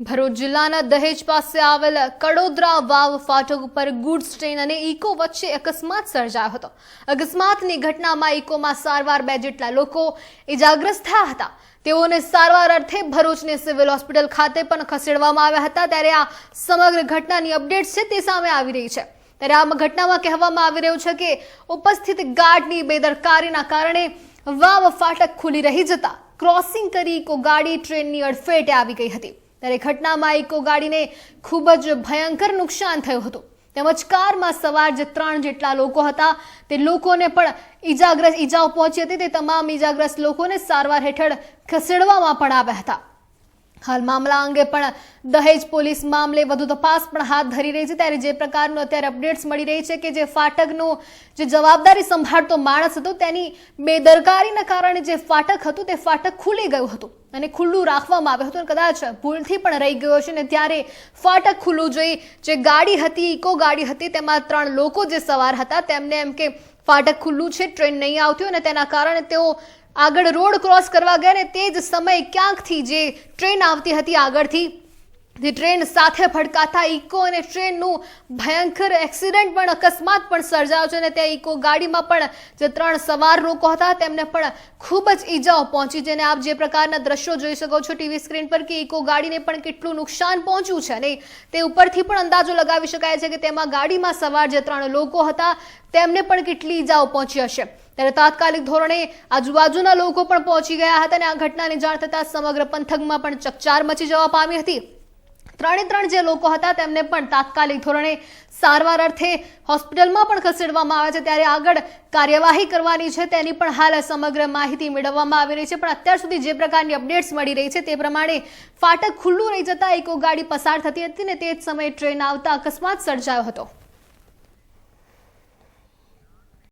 ભરૂચ જિલ્લાના દહેજ પાસે આવેલ કડોદરા વાવ ફાટક ઉપર ગુડ્સ ટ્રેન અને ઇકો વચ્ચે અકસ્માત સર્જાયો હતો. અકસ્માતની ઘટનામાં ઇકોમાં સારવાર બે જેટલા લોકો ઇજાગ્રસ્ત થયા હતા. તેઓને સારવાર અર્થે ભરૂચની સિવિલ હોસ્પિટલ ખાતે પણ ખસેડવામાં આવ્યા હતા. ત્યારે આ સમગ્ર ઘટનાની અપડેટ છે તે સામે આવી રહી છે. ત્યારે આ ઘટનામાં કહેવામાં આવી રહ્યું છે કે ઉપસ્થિત ગાર્ડની બેદરકારીના કારણે વાવ ફાટક ખુલી રહી જતા ક્રોસિંગ કરી ઇકો ગાડી ટ્રેનની અડફેટે આવી ગઈ હતી. ત્યારે ઘટનામાં ઇકો ગાડીને ખૂબ જ ભયંકર નુકસાન થયું હતું. તેમજ કારમાં સવાર જે ત્રણ જેટલા લોકો હતા. તે લોકોને પણ ઈજાગ્રસ્ત, ઈજાઓ પહોંચી હતી. તે તમામ ઈજાગ્રસ્ત લોકોને સારવાર હેઠળ ખસેડવામાં પણ આવ્યા હતા. હાલ મામલા અંગે પણ દહેજ પોલીસ મામલે વધુ તપાસ પણ હાથ ધરી રહી છે. ત્યારે જે પ્રકારનું અત્યારે અપડેટ્સ મળી રહી છે કે જે ફાટકનું જે જવાબદારી સંભાળતો માણસ હતો, તેની બેદરકારીના કારણે જે ફાટક હતું, તે ફાટક ખુલી ગયું હતું અને ખુલ્લું રાખવામાં આવ્યું હતું અને કદાચ ભૂલથી પણ રહી ગયો છે ને ત્યારે ફાટક ખુલ્લું જોઈ જે ગાડી હતી, ઇકો ગાડી હતી, તેમાં ત્રણ લોકો જે સવાર હતા, તેમને એમ કે ફાટક ખુલ્લું છે, ટ્રેન નહીં આવતી અને તેના કારણે તેઓ આગળ રોડ ક્રોસ કરવા ગયા ને તે જ સમયે ક્યાંકથી જે ટ્રેન આવતી હતી આગળથી જે ટ્રેન સાથે ભડકાતા ઇકો અને ટ્રેનનું ભયંકર એક્સિડન્ટ પણ અકસ્માત પણ સર્જાયો છે અને ત્યાં ઇકો ગાડીમાં પણ જે ત્રણ સવાર લોકો હતા તેમને પણ ખૂબ જ ઈજાઓ પહોંચી છે અને આપ જે પ્રકારના દ્રશ્યો જોઈ શકો છો ટીવી સ્ક્રીન પર કે ઇકો ગાડીને પણ કેટલું નુકસાન પહોંચ્યું છે અને તે ઉપરથી પણ અંદાજો લગાવી શકાય છે કે તેમાં ગાડીમાં સવાર જે ત્રણ લોકો હતા તેમને પણ કેટલી ઈજાઓ પહોંચી હશે. ત્યારે તાત્કાલિક ધોરણે આજુબાજુના લોકો પણ પહોંચી ગયા હતા અને આ ઘટનાની જાણ થતાં સમગ્ર પંથકમાં પણ ચકચાર મચી જવા પામી હતી. ત્રણે ત્રણ જે લોકો હતા તેમને પણ તાત્કાલિક ધોરણે સારવાર અર્થે હોસ્પિટલમાં પણ ખસેડવામાં આવે છે. ત્યારે આગળ કાર્યવાહી કરવાની છે. તેની પણ હાલ સમગ્ર માહિતી મેળવવામાં આવી રહી છે. પણ અત્યાર સુધી જે પ્રકારની અપડેટ્સ મળી રહી છે તે પ્રમાણે ફાટક ખુલ્લું રહી જતા એકો ગાડી પસાર થતી હતી ને તે જ સમયે ટ્રેન આવતા અકસ્માત સર્જાયો હતો.